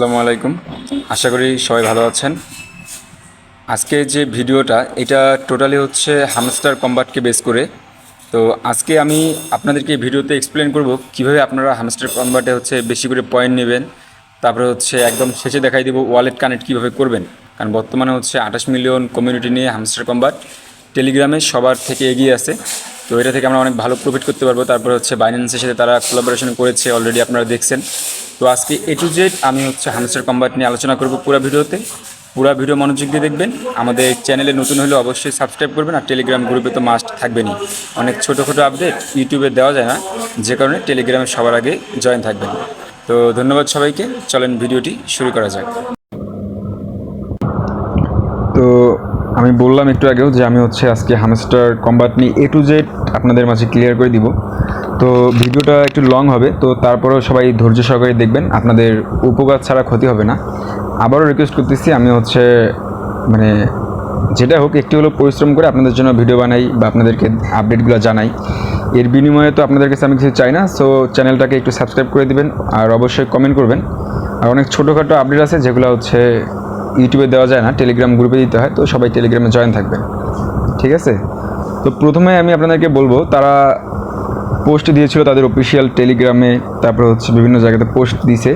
আসসালামু আলাইকুম। আশা করি সবাই ভালো আছেন। আজকে যে ভিডিওটা, এটা টোটালি হচ্ছে হামস্টার কম্বাটকে বেস করে। তো আজকে আমি আপনাদেরকে ভিডিওতে এক্সপ্লেন করব কীভাবে আপনারা হামস্টার কম্বাটে হচ্ছে বেশি করে পয়েন্ট নেবেন। তারপরে হচ্ছে একদম শেষে দেখাই দেবো ওয়ালেট কানেক্ট কীভাবে করবেন। কারণ বর্তমানে হচ্ছে আঠাশ মিলিয়ন কমিউনিটি নিয়ে হামস্টার কম্বাট টেলিগ্রামে সবার থেকে এগিয়ে আছে। তো এটা থেকে আমরা অনেক ভালো প্রফিট করতে পারব। তারপরে হচ্ছে বাইন্যান্সের সাথে তারা কোলাবোরেশন করেছে অলরেডি আপনারা দেখছেন। তো আজকে এ টু জেড আমি হচ্ছে হামস্টার কম্বাট নিয়ে আলোচনা করব পুরো ভিডিওতে। পুরো ভিডিও মনোযোগ দিয়ে দেখবেন। আমাদের চ্যানেলে নতুন হলে অবশ্যই সাবস্ক্রাইব করবেন আর টেলিগ্রাম গ্রুপে তো মাস্ট থাকবেনই। অনেক ছোটো ছোটো আপডেট ইউটিউবে দেওয়া যায় না। যে কারণে টেলিগ্রামে সবার আগে জয়েন থাকবেন। তো ধন্যবাদ সবাইকে। চলেন ভিডিওটি শুরু করা যাক। তো আমি বললাম একটু আগেও যে আমি হচ্ছে আজকে হামস্টার কম্বাট নিয়ে এ টু জেড আপনাদের মাঝে ক্লিয়ার করে দিব। তো ভিডিওটা একটু লং হবে, তো তারপরেও সবাই ধৈর্য সহকারে দেখবেন, আপনাদের উপকার ছাড়া ক্ষতি হবে না। আবারও রিকোয়েস্ট করতেছি, আমি হচ্ছে মানে যেটা হোক, একটু হলেও পরিশ্রম করে আপনাদের জন্য ভিডিও বানাই বা আপনাদেরকে আপডেটগুলো জানাই। এর বিনিময়ে তো আপনাদের কাছে আমি কিছু চাই না সো চ্যানেলটাকে একটু সাবস্ক্রাইব করে দিবেন, আর অবশ্যই কমেন্ট করবেন। আর অনেক ছোটোখাটো আপডেট আছে যেগুলো হচ্ছে ইউটিউবে দেওয়া যায় না টেলিগ্রাম গ্রুপে দিতে হয়, তো সবাই টেলিগ্রামে জয়েন থাকবেন ঠিক আছে? তো প্রথমে আমি আপনাদেরকে বলব, তারা পোস্ট দিয়েছিল তাদের অফিসিয়াল টেলিগ্রামে তারপরে হচ্ছে বিভিন্ন জায়গাতে পোস্ট দিছে,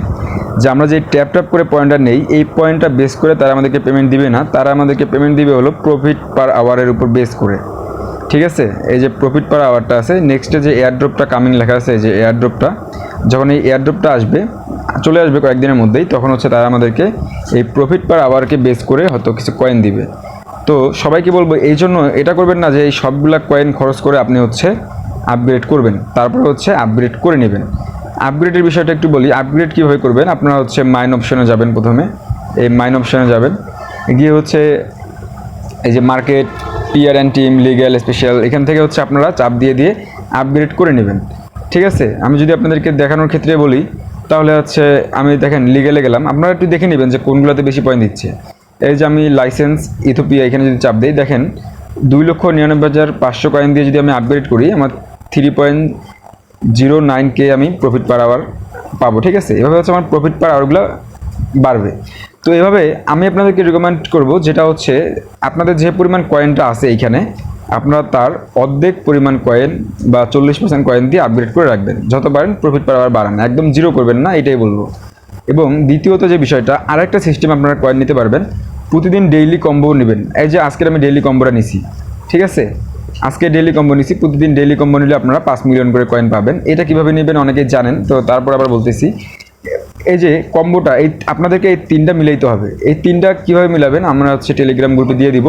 যে আমরা যে ট্যাপ ট্যাপ করে পয়েন্টটা নেই, এই পয়েন্টটা বেস করে তারা আমাদেরকে পেমেন্ট দিবে না, তারা আমাদেরকে পেমেন্ট দিবে হলো প্রফিট পার আওয়ারের উপর বেস করে। ঠিক আছে? এই যে প্রফিট পার আওয়ারটা আছে নেক্সটে যে এয়ারড্রপটা কামিং লেখা আছে, এই যে এয়ারড্রপটা যখন এই এয়ারড্রপটা আসবে, চলে আসবে কয়েকদিনের মধ্যেই, তখন হচ্ছে তারা আমাদেরকে এই প্রফিট পার আওয়ারকে বেস করে হয়তো কিছু কয়েন দিবে। তো সবাইকে বলব, এই জন্য এটা করবেন না যে এই সবগুলা কয়েন খরচ করে আপনি হচ্ছে আপগ্রেড করবেন, তারপরে হচ্ছে আপগ্রেড করে নেবেন। আপগ্রেডের বিষয়টা একটু বলি আপগ্রেড কীভাবে করবেন? আপনারা হচ্ছে মাইন অপশনে যাবেন প্রথমে। এই মাইন অপশনে যাবেন। গিয়ে হচ্ছে এই যে market peer and team legal special এখান থেকে হচ্ছে আপনারা চাপ দিয়ে দিয়ে আপগ্রেড করে নেবেন। ঠিক আছে, আমি যদি আপনাদেরকে দেখানোর ক্ষেত্রে বলি, তাহলে হচ্ছে আমি দেখেন লিগেলে গেলাম। আপনারা একটু দেখে নেবেন যে কোনগুলোতে বেশি পয়েন্ট দিচ্ছে। এই যে আমি লাইসেন্স ইথোপিয়া এখানে যদি চাপ দিই, দেখেন দুই লক্ষ নিরানব্বই হাজার পাঁচশো কয়েন দিয়ে যদি আমি আপগ্রেড করি, আমার থ্রি পয়েন্ট জিরো নাইন কে আমি প্রফিট পার আওয়ার পাবো, ঠিক আছে? এভাবে হচ্ছে আমার প্রফিট পার আওয়ারগুলো বাড়বে। তো এভাবে আমি আপনাদেরকে রিকমেন্ড করব, যেটা হচ্ছে আপনাদের যে পরিমাণ কয়েনটা আছে এইখানে আপনারা তার অর্ধেক পরিমাণ কয়েন বা চল্লিশ পার্সেন্ট কয়েন দিয়ে আপগ্রেড করে রাখবেন। যত পারেন প্রফিট পার আওয়ার বাড়ান একদম জিরো করবেন না, এটাই বলব। এবং দ্বিতীয়ত যে বিষয়টা, আরেকটা সিস্টেম আপনারা কয়েন নিতে পারবেন, প্রতিদিন ডেইলি কম্বো নেবেন। এই যে আজকের আমি ডেইলি কম্বোটা নিছি, ঠিক আছে? আজকে ডেইলি কম্বো নিছি, প্রতিদিন ডেইলি কম্বো নিলে আপনারা পাঁচ মিলিয়ন করে কয়েন পাবেন। এটা কীভাবে নেবেন অনেকেই জানেন, তো তারপর আবার বলতেছি। এই যে কম্বোটা এই আপনাদেরকে এই তিনটা মিলাইতে হবে। এই তিনটা কীভাবে মিলাবেন, আমরা হচ্ছে টেলিগ্রাম গ্রুপে দিয়ে দিব।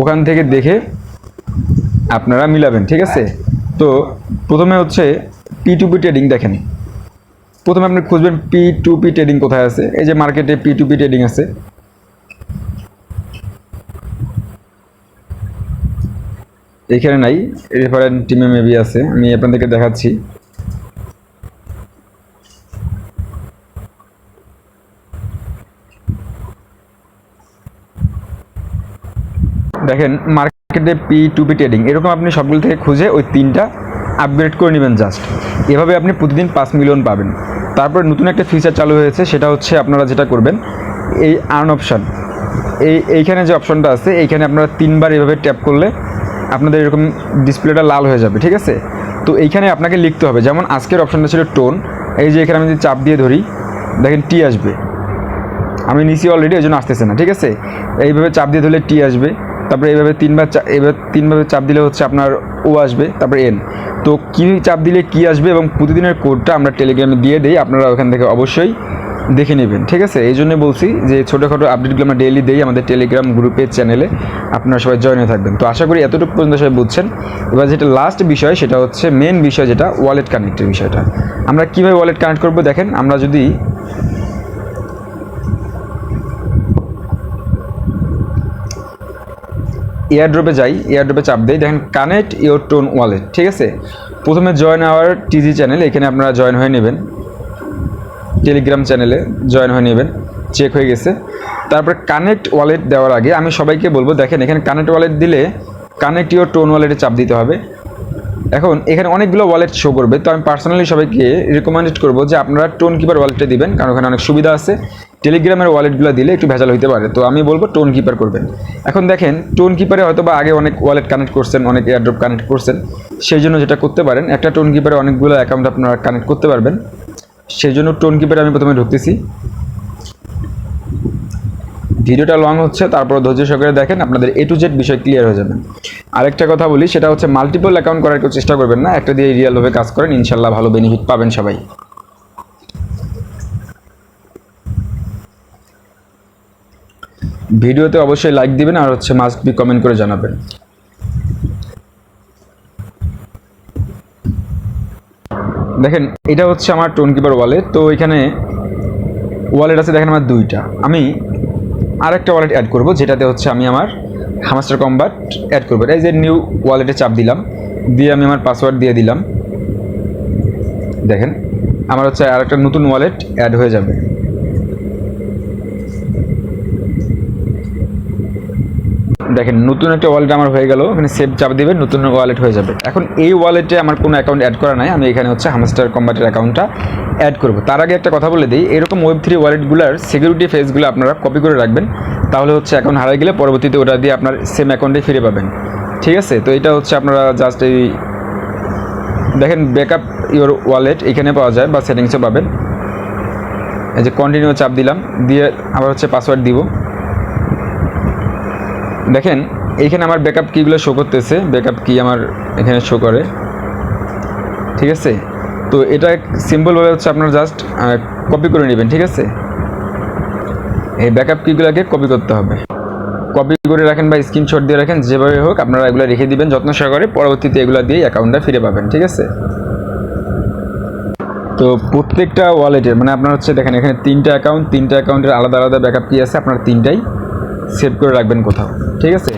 ওখান থেকে দেখে আপনারা মিলাবেন, ঠিক আছে? তো প্রথমে হচ্ছে পি টু পি ট্রেডিং দেখেন। প্রথমে আপনি খুঁজবেন পি টু পি ট্রেডিং কোথায় আছে? এই যে মার্কেটে পি টু পি ট্রেডিং আছে। এখানে নাই রেফারেন্ট টিমে মেবি আছে, আমি আপনাদেরকে দেখাচ্ছি। দেখেন মার্কেটে পি টু পি ট্রেডিং এরকম আপনি সবগুলো থেকে খুঁজে ওই তিনটা আপগ্রেড করে নেবেন জাস্ট এভাবে আপনি প্রতিদিন পাঁচ মিলিয়ন পাবেন। তারপরে নতুন একটা ফিচার চালু হয়েছে, সেটা হচ্ছে আপনারা যেটা করবেন, এই আর্ন অপশান এই, এইখানে যে অপশনটা আছে, এইখানে আপনারা তিনবার এভাবে ট্যাপ করলে আপনাদের এরকম ডিসপ্লেটা লাল হয়ে যাবে, ঠিক আছে? তো এইখানে আপনাকে লিখতে হবে, যেমন আজকের অপশনটা ছিল টোন এই যে এখানে আমি যদি চাপ দিয়ে ধরি, দেখেন টি আসবে। আমি নিচি অলরেডি ওই জন্য আসতেছে না, ঠিক আছে? এইভাবে চাপ দিয়ে ধরলে টি আসবে। তারপরে এইভাবে তিনবার এইভাবে তিনভাবে চাপ দিলে হচ্ছে আপনার ও আসবে, তারপরে এন তো কী চাপ দিলে কি আসবে এবং প্রতিদিনের কোডটা আমরা টেলিগ্রামে দিয়ে দিই, আপনারা ওখান থেকে অবশ্যই দেখে নেবেন, ঠিক আছে? এই জন্য বলছি যে ছোটোখাটো আপডেটগুলো আমরা ডেইলি দিই আমাদের টেলিগ্রাম গ্রুপের চ্যানেলে আপনারা সবাই জয়েন হয়ে থাকবেন। তো আশা করি এতটুকু পর্যন্ত সবাই বুঝছেন। এবার যেটা লাস্ট বিষয়, সেটা হচ্ছে মেন বিষয় যেটা ওয়ালেট কানেক্টের বিষয়টা। আমরা কীভাবে ওয়ালেট কানেক্ট করব দেখেন, আমরা যদি এয়ারড্রপে যাই এয়ারড্রপে চাপ দেই। দেখেন কানেক্ট ইওর টোন ওয়ালেট ঠিক আছে? প্রথমে জয়েন আওয়ার টিজি চ্যানেল এখানে আপনারা জয়েন হয়ে নেবেন। টেলিগ্রাম চ্যানেলে জয়েন হয়ে নেবেন চেক হয়ে গেছে। তারপর কানেক্ট ওয়ালেট দেওয়ার আগে আমি সবাইকে বলব, দেখেন, এখানে কানেক্ট ওয়ালেট দিলে কানেক্ট ইওর টোন ওয়ালেটে চাপ দিতে হবে। এখন, এখানে অনেকগুলো ওয়ালেট শো করবে, তো আমি পার্সোনালি সবাইকে রিকমেন্ড করব যে আপনারা টোন কিপার ওয়ালেটটা দিবেন, কারণ ওখানে অনেক সুবিধা আছে। টেলিগ্রামের ওয়ালেটগুলো দিলে একটু ভেজাল হতে পারে। তো আমি বলব টোন কিপার করবেন। এখন দেখেন টোন কিপারে হয়তো বা আগে অনেক ওয়ালেট কানেক্ট করছেন, অনেক এয়ারড্রপ কানেক্ট করছেন। সেই জন্য যেটা করতে পারেন, একটা টোন কিপারে অনেকগুলো অ্যাকাউন্ট আপনারা কানেক্ট করতে পারবেন। সেই জন্য টোন কিপারে আমি প্রথমে ঢুকতেছি। ভিডিওটা লং হচ্ছে, তারপর ধৈর্য সহকারে দেখেন, আপনাদের এ টু জেড বিষয় ক্লিয়ার হয়ে যাবে। আরেকটা কথা বলি, সেটা হচ্ছে মাল্টিপল অ্যাকাউন্ট করার চেষ্টা করবেন না, একটা দিয়ে রিয়েলভাবে কাজ করেন, ইনশাল্লাহ ভালো বেনিফিট পাবেন সবাই। ভিডিওতে অবশ্যই লাইক দিবেন আর হচ্ছে মাস্ট বি কমেন্ট করে জানাবেন। দেখেন, এটা হচ্ছে আমার টোন কিপার ওয়ালেট তো এখানে ওয়ালেট আছে, দেখেন আমার দুইটা। আমি আরেকটা ওয়ালেট অ্যাড করব, যেটাতে হচ্ছে আমি আমার হামাস্টার কম্বাট অ্যাড করব। এই যে নিউ ওয়ালেটে চাপ দিলাম, দিয়ে আমি আমার পাসওয়ার্ড দিয়ে দিলাম। দেখেন, আমার হচ্ছে আরেকটা নতুন ওয়ালেট অ্যাড হয়ে যাবে। দেখেন, নতুন একটা ওয়ালেট আমার হয়ে গেল এখানে সেভ চাপ দিবে, নতুন ওয়ালেট হয়ে যাবে। এখন এই ওয়ালেটে আমার কোনো অ্যাকাউন্ট অ্যাড করা নাই, আমি এখানে হচ্ছে হামস্টার কম্বাটের অ্যাকাউন্টটা অ্যাড করব। তার আগে একটা কথা বলে দিই, এরকম ওয়েব থ্রি ওয়ালেটগুলোর সিকিউরিটি ফেসগুলো আপনারা কপি করে রাখবেন, তাহলে হচ্ছে অ্যাকাউন্ট হারাই গেলে পরবর্তীতে ওটা দিয়ে আপনার সেম অ্যাকাউন্টে ফিরে পাবেন। ঠিক আছে? তো এটা হচ্ছে আপনারা জাস্ট এই দেখেন ব্যাকআপ ইওর ওয়ালেট এখানে পাওয়া যায় বা সেটিংসে পাবেন। এই যে কন্টিনিউ চাপ দিলাম, দিয়ে আবার হচ্ছে পাসওয়ার্ড দিব। দেখেন এইখানে আমার ব্যাকআপ কীগুলো শো করতেছে। ব্যাকআপ কি আমার এখানে শো করে। ঠিক আছে? তো এটা সিম্পলভাবে হচ্ছে আপনার জাস্ট কপি করে নেবেন, ঠিক আছে? এই ব্যাকআপ কিগুলোকে কপি করতে হবে। কপি করে রাখেন বা স্ক্রিনশট দিয়ে রাখেন, যেভাবে হোক আপনারা এগুলো রেখে দিবেন যত্ন সহকারে, পরবর্তীতে এগুলো দিয়ে অ্যাকাউন্টটা ফিরে পাবেন, ঠিক আছে? তো প্রত্যেকটা ওয়ালেটের মানে আপনার হচ্ছে দেখেন, এখানে তিনটা অ্যাকাউন্ট তিনটা অ্যাকাউন্টের আলাদা আলাদা ব্যাকআপ কি আছে, আপনার তিনটাই। সেভ করে রাখবেন কোথাও, ঠিক আছে?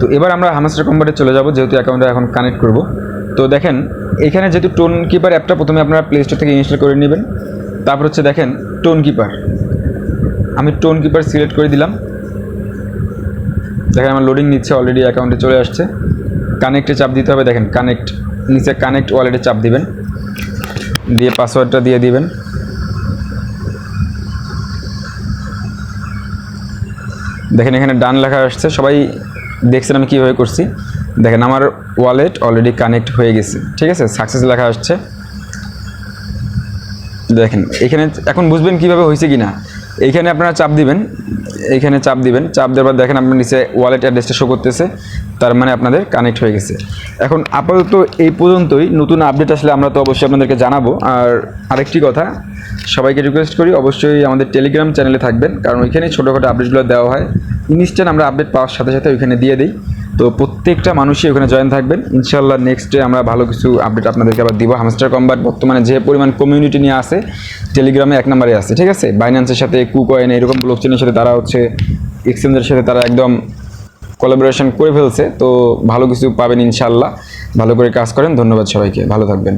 তো এবার আমরা হামাস্টার কম্বাটে চলে যাব, যেহেতু অ্যাকাউন্টটা এখন কানেক্ট করব। তো দেখেন, এখানে যেহেতু টোন কিপার অ্যাপটা প্রথমে আপনারা প্লে স্টোর থেকে ইনস্টল করে নেবেন, তারপর হচ্ছে দেখেন টোন কিপার আমি টোন কিপার সিলেক্ট করে দিলাম। দেখেন আমার লোডিং নিচ্ছে অলরেডি অ্যাকাউন্টে চলে আসছে। কানেক্টে চাপ দিতে হবে, দেখেন কানেক্ট নিচে কানেক্ট ওয়ালেটে চাপ দিবেন। দিয়ে পাসওয়ার্ডটা দিয়ে দিবেন। দেখেন এখানে ডান লেখা আসছে, সবাই দেখছেন আমি কীভাবে করছি। দেখেন আমার ওয়ালেট অলরেডি কানেক্ট হয়ে গেছে, ঠিক আছে? সাকসেস লেখা আসছে। দেখেন, এখানে এখন বুঝবেন কীভাবে হয়েছে কি না এইখানে আপনারা চাপ দিবেন এইখানে চাপ দিবেন, চাপ দেওয়ার পর দেখেন আপনার নিচে ওয়ালেট অ্যাড্রেসটা শো করতেছে, তার মানে আপনাদের কানেক্ট হয়ে গেছে। এখন আপাতত এই পর্যন্তই, নতুন আপডেট আসলে আমরা তো অবশ্যই আপনাদেরকে জানাব। আর আরেকটি কথা, সবাইকে রিকোয়েস্ট করি, অবশ্যই আমাদের টেলিগ্রাম চ্যানেলে থাকবেন, কারণ ওইখানে ছোটোখাটো আপডেটগুলো দেওয়া হয়। ইনস্ট্যান্ট আমরা আপডেট পাওয়ার সাথে সাথে ওইখানে দিয়ে দিই। তো প্রত্যেকটা মানুষই ওখানে জয়েন থাকবেন। ইনশাল্লাহ নেক্সট ডে আমরা ভালো কিছু আপডেট আপনাদেরকে আবার দিব। হামস্টার কম্বাট বর্তমানে যে পরিমাণ কমিউনিটি নিয়ে আসে টেলিগ্রামে এক নম্বরে আছে, ঠিক আছে? বাইন্যান্সের সাথে কুকয়েন এরকম ব্লকচেনের সাথে তারা হচ্ছে এক্সচেঞ্জের সাথে তারা একদম কোলাবোরেশন করে ফেলছে। তো ভালো কিছু পাবেন ইনশাল্লাহ ভালো করে কাজ করেন। ধন্যবাদ সবাইকে। ভালো থাকবেন।